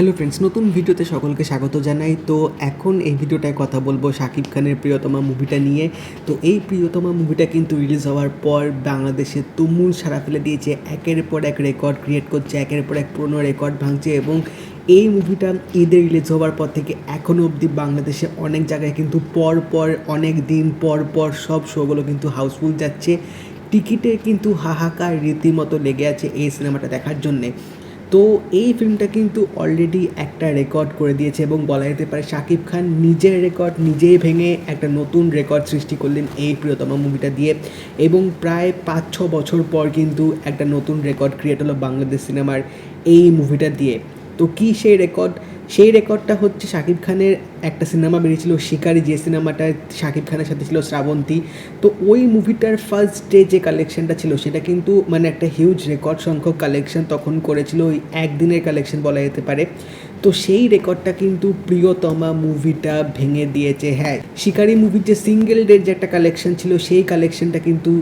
Hello friends নতুন ভিডিওতে সকলকে স্বাগত জানাই। তো এখন এই ভিডিওটায় কথা বলব শাকিব খানের প্রিয়তমা মুভিটা নিয়ে। তো এই প্রিয়তমা মুভিটা কিন্তু রিলিজ হওয়ার পর বাংলাদেশে তুমুল সারা ফেলে দিয়েছে। একের পর এক রেকর্ড ক্রিয়েট করছে, একের পর এক পুরনো রেকর্ড ভাঙছে এবং এই মুভিটা ঈদে রিলিজ হওয়ার পর থেকে এখনও অবধি বাংলাদেশে অনেক জায়গায় কিন্তু পর পর, অনেক দিন পর পর সব শোগুলো কিন্তু হাউসফুল যাচ্ছে। টিকিটে কিন্তু হাহাকার রীতিমতো লেগে আছে এই সিনেমাটা দেখার জন্যে। তো এই ফিল্মটা কিন্তু অলরেডি একটা রেকর্ড করে দিয়েছে এবং বলা যেতে পারে শাকিব খান নিজের রেকর্ড নিজেই ভেঙে একটা নতুন রেকর্ড সৃষ্টি করলেন এই প্রিয়তম মুভিটা দিয়ে। এবং প্রায় পাঁচ ছ বছর পর কিন্তু একটা নতুন রেকর্ড ক্রিয়েট হলো বাংলাদেশ সিনেমার এই মুভিটা দিয়ে। তো কী সেই রেকর্ড সেই রেকর্ডটা হচ্ছে শাকিব খানের একটা সিনেমা বেরিয়েছিল শিকারি, যে সিনেমাটা শাকিব খানের সাথে ছিল শ্রাবন্তী। তো ওই মুভিটার ফার্স্ট ডে যে কালেকশনটা ছিল, সেটা কিন্তু মানে একটা হিউজ রেকর্ড সংখ্যক কালেকশন তখন করেছিল, ওই একদিনের কালেকশন বলা যেতে পারে। তো সেই রেকর্ডটা কিন্তু প্রিয়তমা মুভিটা ভেঙে দিয়েছে। হ্যাঁ শিকারি মুভির যে সিঙ্গেল ডের যে একটা কালেকশন ছিল, সেই কালেকশনটা কিন্তু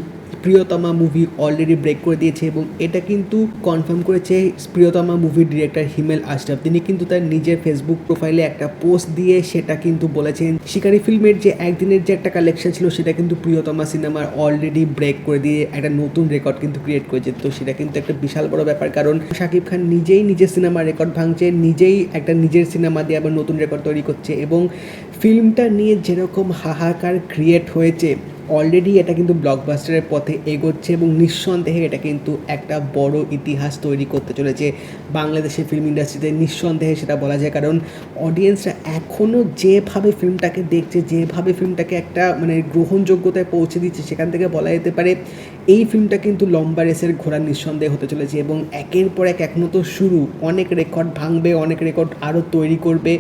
প্রিয়তমা মুভি অলরেডি ব্রেক করে দিয়েছে এবং এটা কিন্তু কনফার্ম করেছে প্রিয়তমা মুভির ডিরেক্টর হিমেল আশরাফ। তিনি কিন্তু তার নিজের ফেসবুক প্রোফাইলে একটা পোস্ট দিয়ে সেটা কিন্তু বলেছেন। শিকারি ফিল্মের যে একদিনের যে একটা কালেকশন ছিল, সেটা কিন্তু প্রিয়তমা সিনেমার অলরেডি ব্রেক করে দিয়ে একটা নতুন রেকর্ড কিন্তু ক্রিয়েট করেছে। তো সেটা কিন্তু একটা বিশাল বড় ব্যাপার কারণ শাকিব খান নিজেই নিজের সিনেমার রেকর্ড ভাঙছে, নিজেই একটা নিজের সিনেমা দিয়ে আবার নতুন রেকর্ড তৈরি করছে এবং ফিল্মটা নিয়ে যেরকম হাহাকার ক্রিয়েট হয়েছে অলরেডি এটা কিন্তু ব্লকবাস্টারের পথে এগোচ্ছে এবং নিঃসন্দেহে এটা কিন্তু একটা বড় ইতিহাস তৈরি করতে চলেছে বাংলাদেশের ফিল্ম ইন্ডাস্ট্রিতে নিঃসন্দেহে সেটা বলা যায়, কারণ অডিয়েন্সরা এখনও যেভাবে ফিল্মটাকে দেখছে, যেভাবে ফিল্মটাকে একটা মানে গ্রহণযোগ্যতায় পৌঁছে দিচ্ছে, সেখান থেকে বলা যেতে পারে এই ফিল্মটা কিন্তু লম্বা রেসের ঘোড়া নিঃসন্দেহে হতে চলেছে এবং একের পর এক এখনও তো শুরু, অনেক রেকর্ড ভাঙবে, অনেক রেকর্ড আরও তৈরি করবে,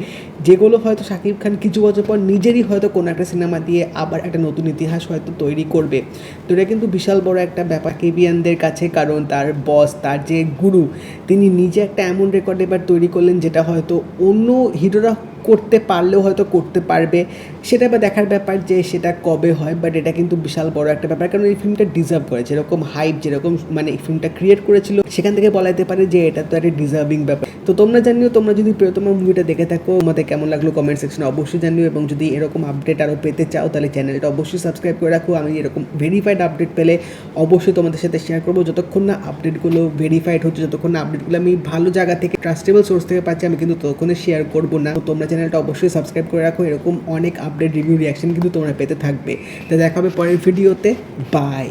যেগুলো হয়তো শাকিব খান কিছু বছর পর নিজেরই হয়তো কোনো একটা সিনেমা দিয়ে আবার একটা নতুন ইতিহাস হয়তো তৈরি করবে। তো এটা কিন্তু বিশাল বড় একটা ব্যাপার কেবিয়ানদের কাছে, কারণ তার বস তার যে গুরু, তিনি নিজে একটা এমন রেকর্ড এবার তৈরি করলেন, যেটা হয়তো অন্য হিরোরা করতে পারলেও হয়তো করতে পারবে। সেটা এবার দেখার ব্যাপার যে সেটা কবে হয় বাট এটা কিন্তু বিশাল বড় একটা ব্যাপার। কারণ এই ফিল্মটা ডিজার্ভ করে, যেরকম হাইপ যেরকম মানে এই ফিল্মটা ক্রিয়েট করেছিল, সেখান থেকে বলা যেতে পারে যে এটা তো একটা ডিজার্ভিং ব্যাপার। তো তোমরা জানিও, তোমরা যদি প্রিয়তমা মুভিটা দেখে থাকো আমাদের কেমন লাগল কমেন্ট সেকশনে অবশ্যই জানিও, এবং যদি এরকম আপডেট আরও পেতে চাও, তাহলে চ্যানেলটা অবশ্যই সাবস্ক্রাইব করে রাখো। আমি এরকম ভেরিফাইড আপডেট পেলে অবশ্যই তোমাদের সাথে শেয়ার করব। যতক্ষণ না আপডেটগুলো ভেরিফাইড হচ্ছে, যতক্ষণ না আপডেটগুলো আমি ভালো জায়গা থেকে ট্রাস্টেবল সোর্স থেকে পাচ্ছি, আমি কিন্তু ততক্ষণে শেয়ার করব না। তো তোমরা চ্যানেলটা অবশ্যই সাবস্ক্রাইব করে রাখো। এরকম অনেক আপডেট রিভিউ রিয়াকশন কিন্তু তোমরা পেতে থাকবে। তা দেখা হবে পরের ভিডিওতে বাই